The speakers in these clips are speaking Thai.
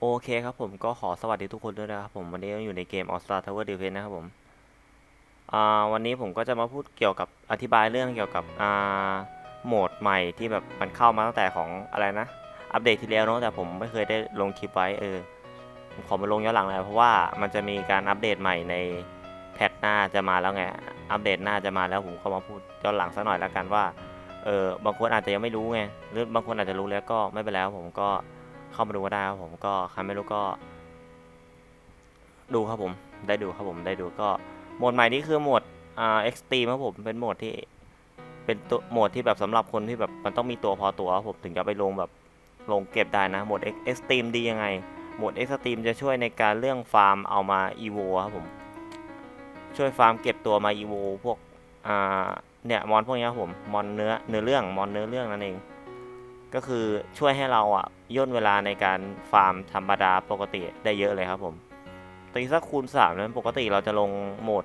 โอเคครับผมก็ขอสวัสดีทุกคนด้วยนะครับผมวันนี้อยู่ในเกม All Star Tower Defense นะครับผมอ่าวันนี้ผมก็จะมาพูดเกี่ยวกับอธิบายเรื่องเกี่ยวกับอ่าโหมดใหม่ที่แบบมันเข้ามาตั้งแต่ของอะไรนะ อัปเดตที่แล้วเนอะแต่ผมไม่เคยได้ลงคลิปไว้เออผมขอมาลงย้อนหลังเลยเพราะว่ามันจะมีการอัปเดตใหม่ในแพทหน้าจะมาแล้วไงอัปเดตหน้าจะมาแล้วผมก็มาพูดย้อนหลังสักหน่อยแล้วกันว่าเออบางคนอาจจะยังไม่รู้ไงหรือบางคนอาจจะรู้แล้วก็ไม่เป็นไรครับผมก็ เข้ามาดูก็ได้ครับผมก็ใครไม่รู้ก็ ดูครับผมได้ดูครับผมได้ดูก็โหมดใหม่นี้คือโหมดอ่าเอ็กซ์ตรีมครับผมเป็นโหมดที่เป็นตัวโหมดที่แบบสำหรับคนที่แบบมันต้องมีตัวพอตัวครับผมถึงจะไปลงแบบลงเก็บได้นะโหมดเอ็กซ์ตรีมดียังไงโหมดเอ็กซ์ตรีมจะช่วยในการเรื่องฟาร์มเอามาอีโวครับผมช่วยฟาร์มเก็บตัวมาอีโวพวกอ่าเนี่ยมอนพวกนี้ครับผมมอนเนื้อเนื้อเรื่องมอนเนื้อเรื่องนั่นเอง ก็คือช่วยให้เราอะย่นเวลาในการฟาร์มธรรมดาปกติได้เยอะเลยครับผมตีสักคูณสามนั้นปกติเราจะลงโหมด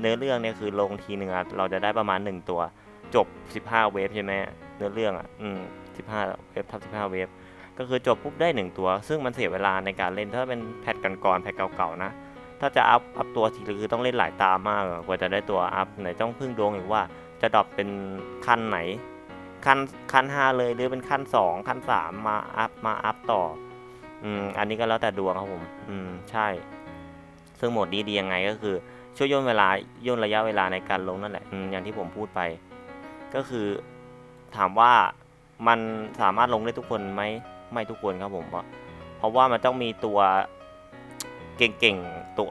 เนื้อเรื่องเนี่ยคือลงทีหนึ่งอะเราจะได้ประมาณ 1 ตัว จบ 15 เวฟใช่ไหมเนื้อเรื่องอะอืม15 เวฟทับ15 เวฟก็คือจบปุ๊บได้ 1 ตัว ซึ่งมันเสียเวลาในการเล่นถ้าเป็นแพทกันก่อนแพทเก่าๆนะถ้าจะอัพอัพตัวทีคือต้องเล่นหลายตามากกว่าจะได้ตัวอัพไหนต้องพึ่งดวงอีกว่าจะดรอปเป็นขั้นไหน ขั้นขั้นห้าเลยหรือเป็นขั้นสองขั้นสามมาอัพมาอัพต่อ อืมอันนี้ก็แล้วแต่ดวงครับผม อืมใช่ ซึ่งโหมดนี้ดียังไงก็คือ ช่วยย่นเวลาย่นระยะเวลาในการลงนั่นแหละอืมอย่างที่ผมพูดไป ก็คือถามว่ามันสามารถลงได้ทุกคนไหมไม่ทุกคนครับผมเพราะเพราะว่ามันต้องมีตัวเก่งๆตัว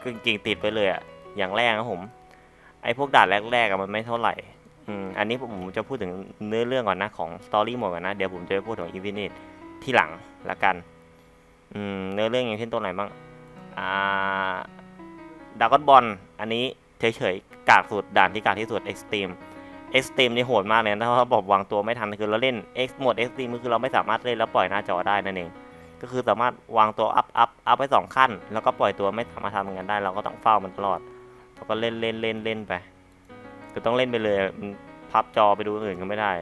เก่งๆติดไปเลยอะอย่างแรกครับผม ไอ้พวกด่านแรกๆอะมันไม่เท่าไหร่ อืมอันนี้ผมจะพูดถึงเนื้อเรื่องก่อนนะของสตอรี่หมดก่อนนะ เดี๋ยวผมจะไปพูดถึงอินฟินิตที่หลังละกัน อืมเนื้อเรื่องอย่างเช่นตัวไหนบ้าง อ่าดากอนบอลอันนี้เฉยๆกากสุดด่านที่กากที่สุดเอ็กซ์ตรีมเอ็กซ์ตรีมนี่โหดมากเลยนะถ้าเขาบอกวางตัวไม่ทันคือเราเล่น X โหมดเอ็กซ์ตรีมก็คือเราไม่สามารถเล่นแล้วปล่อยหน้าจอได้นั่นเองก็คือสามารถวางตัวอัพอัพอัพไปสองขั้น แล้วก็ปล่อยตัวไม่สามารถทำมันได้ เราก็ต้องเฝ้ามันตลอดเราก็เล่นเล่นเล่นเล่นไป คือต้องเล่นไปเลยมันพับจอไปดูอื่นก็ไม่ได้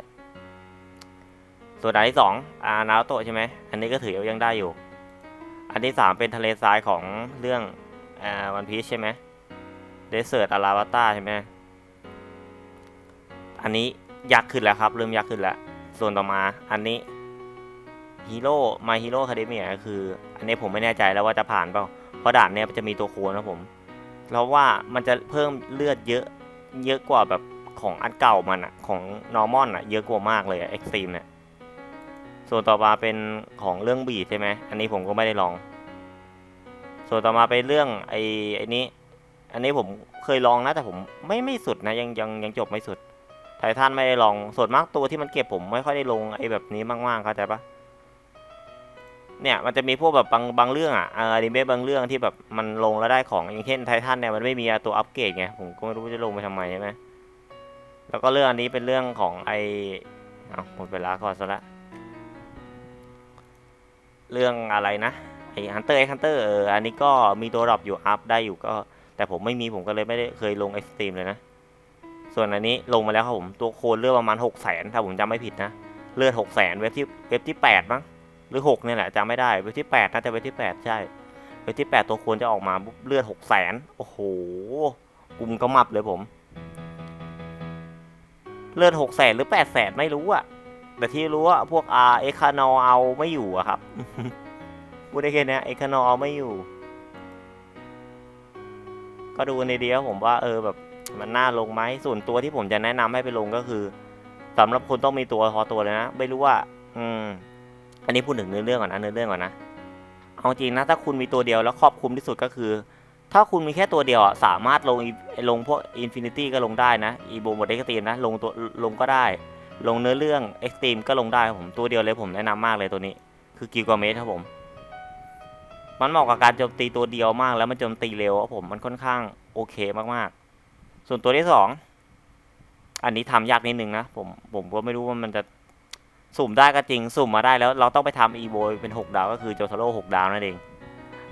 ส่วนอันที่สองอานาโตะใช่ไหมอันนี้ก็ถือว่ายังได้อยู่ อันที่สามเป็นทะเลทรายของเรื่องอ่าวันพีชใช่ไหมเดสเซิร์ตอาราวัต้าใช่ไหมอันนี้ยักษ์ขึ้นแล้วครับ เริ่มยักษ์ขึ้นแล้ว ส่วนต่อมาอันนี้ฮีโร่มาฮีโร่คาเดมียก็คือ อันนี้ผมไม่แน่ใจแล้วว่าจะผ่านเปล่าเพราะด่านเนี้ยจะมีตัวโคนนะผมเพราะว่ามันจะเพิ่มเลือดเยอะ เยอะกว่าแบบของอันเก่ามันอะของนอร์มอนอะเยอะกว่ามากเลยอะเอ็กซ์ตรีมเนี่ยส่วนต่อมาเป็นของเรื่องบีใช่ไหมอันนี้ผมก็ไม่ได้ลอง ส่วนต่อมาเป็นเรื่องไอ้ไอ้นี้ อันนี้ผมเคยลองนะ แต่ผมไม่ไม่สุดนะยังยังยังจบไม่สุดไททันไม่ได้ลองส่วนมากตัวที่มันเก็บผมไม่ค่อยได้ลงไอ้แบบนี้มากๆเข้าใจปะ เนี่ยมันจะมีพวกแบบบางบางเรื่องอะอนิเมะบางเรื่องที่แบบมันลงแล้วได้ของอย่างเช่นไททันเนี่ยมันไม่มีตัวอัปเกรดไงผมก็ไม่รู้จะลงไปทำไมใช่ไหมแล้วก็เรื่องอันนี้เป็นเรื่องของไอเอาหมดเวลาก่อนซะละเรื่องอะไรนะไอฮันเตอร์ไอฮันเตอร์เอออันนี้ก็มีตัวดรอปอยู่อัพได้อยู่ก็ แต่ผมไม่มีผมก็เลยไม่ได้เคยลงเอ็กซ์ตรีมเลยนะ ส่วนอันนี้ลงมาแล้วครับผมตัวโคนเลือดประมาณหกแสนถ้าผมจำไม่ผิดนะเลือดหกแสนเว็บที่เว็บที่แปดมั้ง หรือหกเนี่ยแหละจำไม่ได้เวที่แปดน่าจะเวที่แปดใช่เวที่แปดตัวโคนจะออกมาเลือดหกแสนโอ้โหกลุ่มกระมับเลยผม เลือดหกแสนหรือแปดแสนไม่รู้อะแต่ที่รู้ว่าพวกอาเอคานอเอาไม่อยู่อะครับพูดได้แค่เนี้ยเอคานอเอาไม่อยู่ ก็ดูในเดียวผมว่าเออแบบมันน่าลงไหมส่วนตัวที่ผมจะแนะนำให้ไปลงก็คือสำหรับคนต้องมีตัวพอตัวเลยนะ ไม่รู้ว่า อืม อันนี้พูดถึงเนื้อเรื่องก่อนนะเนื้อเรื่องก่อนนะ เอาจริงนะถ้าคุณมีตัวเดียวแล้วครอบคลุมที่สุดก็คือ ถ้าคุณมีแค่ตัวเดียวสามารถลงลงพวกอินฟินิตี้ก็ลงได้นะอีโบหมดเอ็กซ์ตรีมนะลงตัวลงก็ได้ ลงเนื้อเรื่องเอ็กซ์ตรีมก็ลงได้ผมตัวเดียวเลยผมแนะนำมากเลยตัวนี้ คือกิลกาเมสครับผม มันเหมาะกับการโจมตีตัวเดียวมากแล้วมันโจมตีเร็วครับผมมันค่อนข้างโอเคมากๆ ส่วนตัวที่สองอันนี้ทำยากนิดนึงนะผมผมก็ไม่รู้ว่ามันจะ สุ่มได้ก็จริงสุ่มมาได้แล้วเราต้องไปทำอีโวเป็น 6 ดาว ก็คือโจทาโร่6ดาวนั่นเอง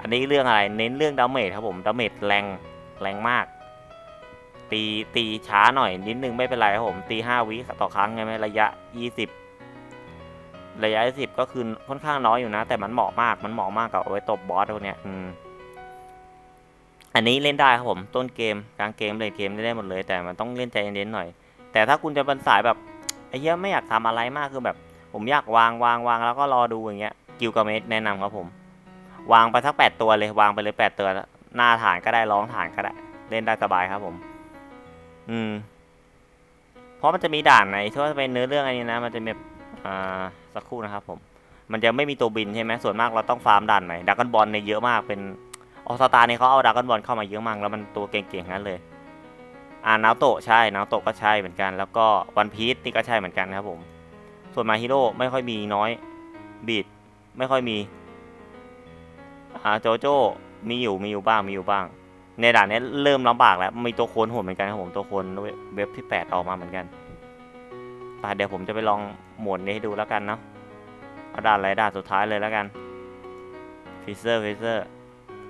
อันนี้เรื่องอะไรเน้นเรื่องดาเมจครับผมดาเมจแรงแรงมาก ตีตีช้าหน่อยนิดนึงไม่เป็นไรครับผมตี 5 วิต่อครั้งไงไหมระยะ 20 ระยะสิบก็คือค่อนข้างน้อยอยู่นะ แต่มันเหมาะมากมันเหมาะมากกับเอาไว้ตบบอสพวกเนี้ยอืมอันนี้เล่นได้ครับผมต้นเกมกลางเกมเลยเกมได้หมดเลย แต่มันต้องเล่นใจเย็นๆหน่อย แต่ถ้าคุณจะเป็นสายแบบไอ้เหี้ยไม่อยากทำอะไรมากคือแบบ ผมอยากวางวางวางแล้วก็รอดูอย่างเงี้ยกิลกาเมสแนะนำครับผม วางไปสักแปดตัวเลยวางไปเลยแปดตัวหน้าฐานก็ได้ร้องฐานก็ได้ เล่นได้สบายครับผม อืม เพราะมันจะมีด่านไหนที่ว่าเป็นเนื้อเรื่องอันนี้นะ มันจะมีอ่าสักครู่นะครับผม มันจะไม่มีตัวบินใช่ไหมส่วนมากเราต้องฟาร์มด่านใหม่ดักกันบอลเนี่ยเยอะมากเป็นออสตาเนี่ยเขาเอาดักกันบอลเข้ามาเยอะมากแล้วมันตัวเก่งๆนั้นเลย อ่านาโตะใช่นาโตะก็ใช่เหมือนกัน แล้วก็วันพีซนี่ก็ใช่เหมือนกันครับผม ส่วนมาฮิโร่ไม่ค่อยมีน้อยบีดไม่ค่อยมีอาโจโจ้มีอยู่มีอยู่บ้างมีอยู่บ้าง ในด่านนี้เริ่มลำบากแล้วมีตัวโคนโหดเหมือนกันครับผมตัวโคนเว็บที่ 8 ออกมาเหมือนกันไปเดี๋ยวผมจะไปลองหมดนี้ให้ดูแล้วกันเนาะเอาด่านไรด่านสุดท้ายเลยแล้วกันฟิเซอร์ฟิเซอร์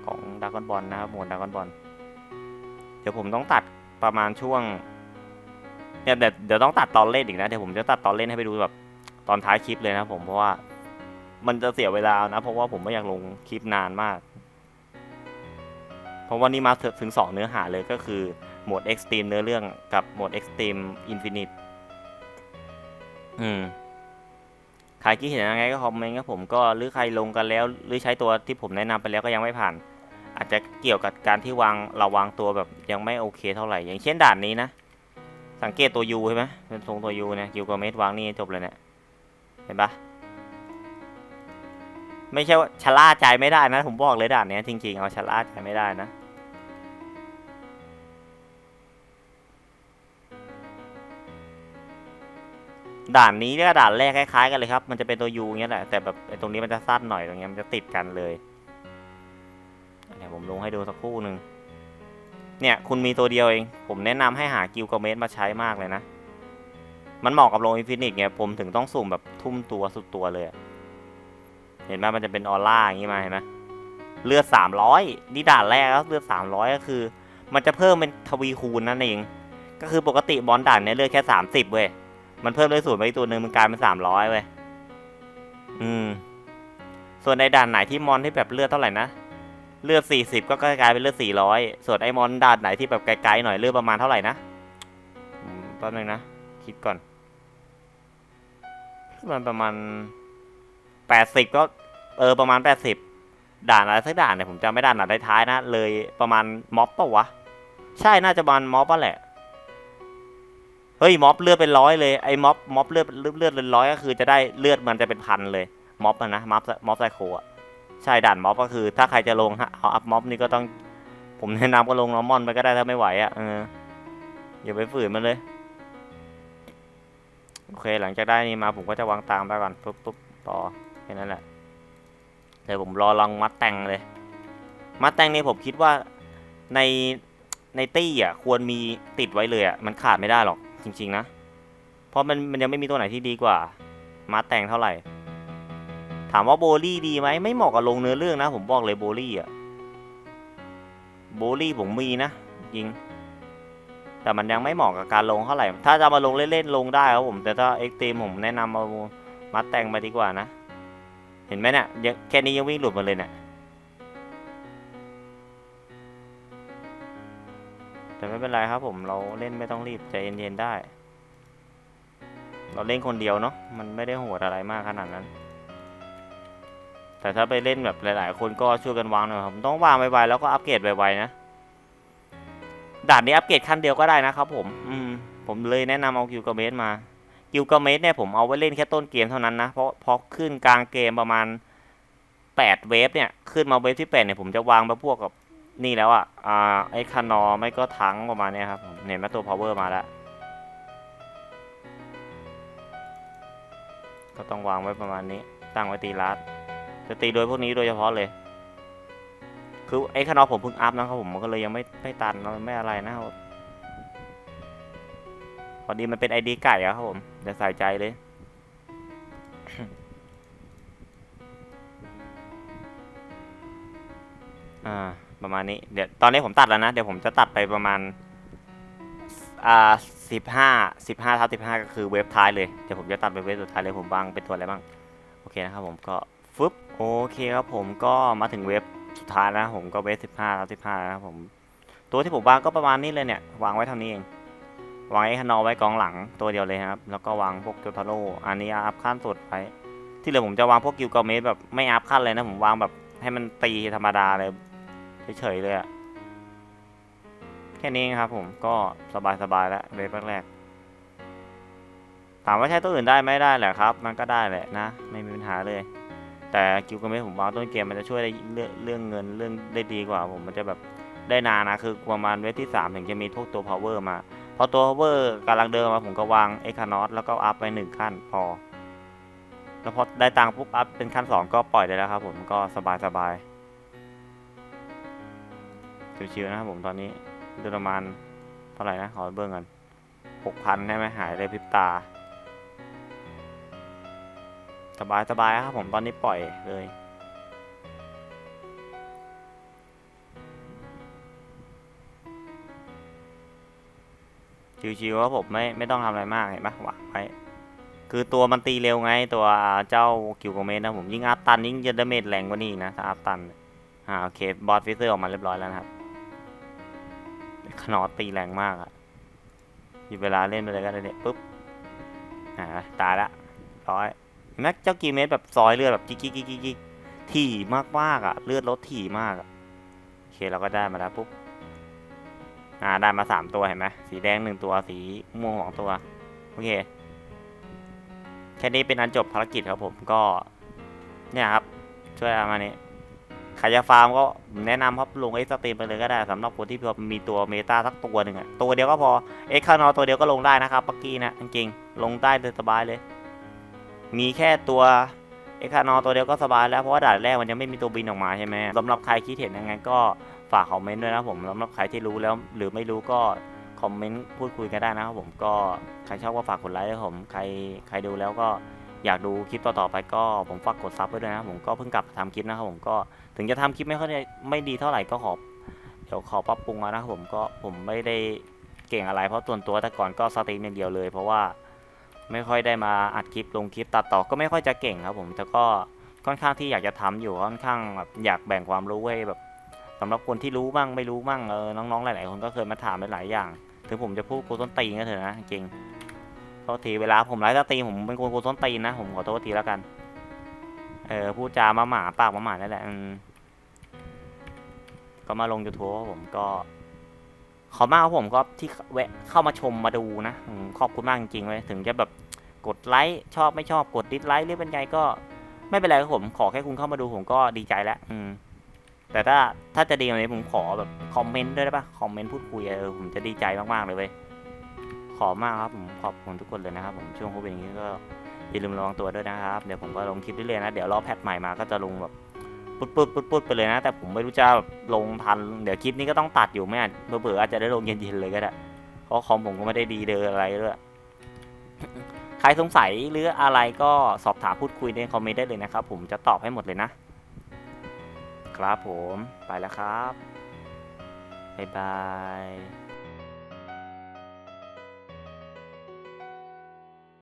ของดากอนบอลนะครับหมดดากอนบอลเดี๋ยวผมต้องตัดประมาณช่วงเนี่ยเดี๋ยวเดี๋ยวต้องตัดตอนเล่นอีกนะเดี๋ยวผมจะตัดตอนเล่นให้ไปดูแบบ ตอนท้ายคลิปเลยนะผมเพราะว่ามันจะเสียเวลานะ เพราะว่าผมไม่อยากลงคลิปนานมาก เพราะว่านี่มาถึง 2 เนื้อหาเลยก็คือโหมด Extreme เนื้อเรื่องกับโหมด Extreme Infinite อืมใครคิดเห็นยังไงก็คอมเมนต์ครับผมก็หรือใครลงกันแล้ว หรือใช้ตัวที่ผมแนะนำไปแล้วก็ยังไม่ผ่าน อาจจะเกี่ยวกับการที่วางเราวางตัวแบบยังไม่โอเคเท่าไหร่อย่างเช่นด่านนี้นะ สังเกตตัวยูใช่ไหมเป็นทรงตัวยูเนี่ยกิวกับเมตรวางนี่จบเลยเนี่ย เห็นปะไม่ใช่ว่าชะล่าใจไม่ได้นะ ผมบอกเลยด่านนี้จริงๆ เอาชะล่าใจไม่ได้นะด่านนี้เนี่ยด่านแรกคล้ายๆกันเลยครับ มันจะเป็นตัวยูเงี้ยแหละ แต่แบบตรงนี้มันจะสั้นหน่อย ตรงเนี้ยมันจะติดกันเลย เดี๋ยวผมลงให้ดูสักครู่หนึ่ง เนี่ย คุณมีตัวเดียวเอง ผมแนะนำให้หากิลกเมสมาใช้มากเลยนะ มันเหมาะกับลงอินฟินิตไงผมถึงต้องสุ่มแบบทุ่มตัวสุดตัวเลย เห็นไหมมันจะเป็นออร่าอย่างงี้มาเห็นไหมเลือดสามร้อยนี่ด่านแรกแล้วเลือดสามร้อยก็คือ มันจะเพิ่มเป็นทวีคูณนั่นเอง ก็คือปกติบอลด่านเนี่ยเลือดแค่สามสิบเว้ยมันเพิ่มด้วยศูนย์ไปตัวหนึ่งมันกลายเป็นสามร้อยเว้ยอืม ส่วนในด่านไหนที่มอนที่แบบเลือดเท่าไหร่นะเลือดสี่สิบก็กลายเป็นเลือดสี่ร้อยส่วนไอ้มอนด่านไหนที่แบบไกลๆหน่อยเลือดประมาณเท่าไหร่นะแป๊บนึงนะ คิดก่อนมันประมาณแปดสิบก็ เออ ประมาณแปดสิบด่านอะไรสักด่านเนี่ยผมจำไม่ได้ด่านท้ายๆนะ เลยประมาณม็อบปะวะ ใช่น่าจะประมาณม็อบปะแหละ เฮ้ยม็อบเลือดเป็นร้อยเลยไอ้ม็อบม็อบเลือดเลือดเลือดเป็นร้อยก็คือจะได้เลือดมันจะเป็นพันเลยม็อบอะนะม็อบม็อบไซโคอะใช่ด่านม็อบก็คือ ถ้าใครจะลงฮะเอาอัพม็อบนี่ก็ต้อง ผมแนะนำก็ลงนอร์มอนไปก็ได้ถ้าไม่ไหวอะเอออย่าไปฝืนมันเลย โอเค หลังจากได้นี่มาผมก็จะวางตามไปก่อนปุ๊บปุ๊บต่อแค่นั้นแหละเดี๋ยวผมรอลองมัดแต่งเลยมัดแต่งนี่ผมคิดว่าในในตี้อะควรมีติดไว้เลยอะมันขาดไม่ได้หรอกจริง ๆ นะ เพราะมันมันยังไม่มีตัวไหนที่ดีกว่ามัดแต่งเท่าไหร่ ถามว่าโบลี่ดีไหมไม่เหมาะกับลงเนื้อเรื่องนะ ผมบอกเลยโบลี่อะโบลี่ผมมีนะจริง แต่มันยังไม่เหมาะกับการลงเท่าไหร่ ถ้าจะมาลงเล่นๆลงได้ครับผม แต่ถ้าเอ็กตีมผมแนะนำเอามัดแต่งมาดีกว่านะ เห็นไหมเนี่ยแค่นี้ยังวิ่งหลุดมาเลยเนี่ย แต่ไม่เป็นไรครับผม เราเล่นไม่ต้องรีบใจเย็นๆได้ เราเล่นคนเดียวเนาะ มันไม่ได้โหดอะไรมากขนาดนั้น แต่ถ้าไปเล่นแบบหลาย ๆ คนก็ช่วยกันวางหน่อยครับ ต้องวางไวๆแล้วก็อัปเกรดไวๆนะ ดานนี้อัปเกรดขั้นเดียวก็ได้นะครับผม อืม ผมเลยแนะนำเอากิลกาเมสมากิลกาเมสเนี่ยผมเอาไว้เล่นแค่ต้นเกมเท่านั้นนะ เพราะพราะขึ้นกลางเกมประมาณแปดเวฟเนี่ย ขึ้นมาเวฟที่แปดเนี่ยผมจะวางมาพวกกับนี่แล้วอะ อ่า ไอ้คานอไม่ก็ทั้งประมาณเนี้ยครับผมเห็นไหมตัว power มาแล้ว ก็ต้องวางไว้ประมาณนี้ ตั้งไว้ตีลัดจะตีโดยพวกนี้โดยเฉพาะเลย คือไอ้คานอผมเพิ่งอัพนะครับผมมันก็เลยยังไม่ไม่ตันไม่อะไรนะครับพอดีมันเป็นไอดีไก่อะครับผมจะใส่ใจเลยอ่าประมาณนี้เดี๋ยวตอนนี้ผมตัดแล้วนะ เดี๋ยวผมจะตัดไปประมาณอ่าสิบห้าสิบห้าทับสิบห้าก็คือเว็บท้ายเลยเดี๋ยวผมจะตัดไปเว็บสุดท้ายเลยผมวางเป็นตัวอะไรบ้าง โอเคนะครับผมก็ฟึบโอเคครับผมก็มาถึงเว็บ สุดท้ายแล้วนะผมก็เว็บสิบห้าแล้วสิบห้านะครับผม ตัวที่ผมวางก็ประมาณนี้เลยเนี่ยวางไว้เท่านี้เองวางไอ้คานอไว้กองหลังตัวเดียวเลยครับ แล้วก็วางพวกเกียวทาโร่อันนี้อัพขั้นสุดไป ที่เหลือผมจะวางพวกกิวกาเมสแบบไม่อัพขั้นเลยนะผมวางแบบให้มันตีธรรมดาเลยเฉยๆเลยอะแค่นี้ครับผมก็สบายๆแล้วเว็บแรกถามว่าใช้ตัวอื่นได้ไหมได้แหละครับ มันก็ได้แหละนะ ไม่มีปัญหาเลย แต่กิวกาเมสผมวางต้นเกมมันจะช่วยได้เรื่องเรื่องเงินเรื่องได้ดีกว่า ผมมันจะแบบได้นานนะคือประมาณเว็บที่สามถึงจะมีพวกตัว power มา พอตัว power กำลังเดินมาผมก็วางเอกคานอสแล้วก็อัพไปหนึ่งขั้นพอ แล้วพอได้ตังค์ปุ๊บอัพเป็นขั้นสองก็ปล่อยได้แล้วครับผมก็สบายสบายชิวๆนะครับผมตอนนี้เดือนประมาณเท่าไหร่นะขอเบิ่งกันหกพันใช่ไหมหายเลยพริบตา สบายสบายครับผมตอนนี้ปล่อยเลยชิวๆครับผมไม่ไม่ต้องทำอะไรมากเห็นปะวางไว้คือตัวมันตีเร็วไงตัวเจ้ากิวโกเมนนะผมยิ่งอัพตันยิ่งจะดาเมจแรงกว่านี้นะถ้าอัพตันอ่าโอเคบอสฟิเซอร์ออกมาเรียบร้อยแล้วนะครับขนอตีแรงมากอะหยิบเวลาเล่นไปเลยก็ได้เนี่ยปุ๊บอ่าตายละร้อย เห็นไหมเจ้ากิวเมนแบบซอยเลือดแบบกิ๊กกิ๊กกิ๊กถี่มากมากอะเลือดลดถี่มากอะโอเคเราก็ได้มาแล้วปุ๊บอ่าได้มาสามตัวเห็นไหมสีแดงหนึ่งตัวสีม่วงสองตัวโอเคแค่นี้เป็นอันจบภารกิจครับผมก็ เนี่ยครับ ช่วยเอามานี้ใครจะฟาร์มก็แนะนำครับลงเอ็กซ์ตรีมไปเลยก็ได้สำหรับคนที่มีตัวเมตาสักตัวหนึ่งอะตัวเดียวก็พอเอ็กคานอตัวเดียวก็ลงได้นะครับปักกี้นะจริงๆลงได้เลยสบายเลย มีแค่ตัวเอคานอตัวเดียวก็สบายแล้ว เพราะว่าด่านแรกมันยังไม่มีตัวบินออกมาใช่ไหมสำหรับใครคิดเห็นยังไงก็ฝากคอมเมนต์ด้วยนะผมสำหรับใครที่รู้แล้ว หรือไม่รู้ก็คอมเมนต์พูดคุยกันได้นะครับผมก็ใครชอบก็ฝากกดไลค์ให้ผมใครใครดูแล้วก็อยากดูคลิปต่อๆไปก็ผมฝากกดซับไว้ด้วยนะผมก็เพิ่งกลับทำคลิปนะครับผมก็ถึงจะทำคลิปไม่ค่อยได้ไม่ดีเท่าไหร่ก็ขอเดี๋ยวขอปรับปรุงนะครับผมก็ผมไม่ได้เก่งอะไรเพราะตัวนตัวแต่ก่อนก็สตรีมอย่างเดียวเลย เพราะว่า ไม่ค่อยได้มาอัดคลิปลงคลิปตัดต่อก็ไม่ค่อยจะเก่งครับผมแต่ก็ค่อนข้างที่อยากจะทำอยู่ค่อนข้างแบบอยากแบ่งความรู้ไว้แบบสำหรับคนที่รู้บ้างไม่รู้บ้างเออน้องๆหลายๆคนก็เคยมาถามไปหลายอย่าง ถึงผมจะพูดโกต้นตีนก็เถอะนะจริงโทษทีเวลาผมไลฟ์สตรีมผมเป็นคนโกต้นตีนนะผมขอโทษทีแล้วกันเออพูดจามาหมาปากมาหมานั่นแหละก็มาลงยูทูบผมก็ ขอบมากครับผมก็ที่แวะเข้ามาชมมาดูนะขอบคุณมากจริงๆเลยถึงจะแบบกดไลค์ชอบไม่ชอบกดดิสไลค์หรือเป็นไงก็ไม่เป็นไรครับผมขอแค่คุณเข้ามาดูผมก็ดีใจแล้วอืมแต่ถ้าถ้าจะดีกว่านี้ผมขอแบบคอมเมนต์ด้วยได้ปะคอมเมนต์พูดคุยเออผมจะดีใจมากๆเลยเว้ยขอบมากครับผมขอบคุณทุกคนเลยนะครับ ผมช่วงโควิดอย่างนี้ก็อย่าลืมระวังตัวด้วยนะครับ เดี๋ยวผมก็ลงคลิปเรื่อยๆนะ เดี๋ยวรอแพทใหม่มาก็จะลงแบบ ปุ๊ดปุ๊ดปุ๊ดปุ๊ดไปเลยนะ แต่ผมไม่รู้จะลงทัน เดี๋ยวคลิปนี้ก็ต้องตัดอยู่ไม่อาจเผื่อๆอาจจะได้ลงเย็นๆเลยก็ได้ เพราะคอมผมก็ไม่ได้ดีเดออะไรด้วยใครสงสัยหรืออะไรก็สอบถามพูดคุยในคอมเมนต์ได้เลยนะครับ ผมจะตอบให้หมดเลยนะ ครับผมไปแล้วครับ บ๊ายบาย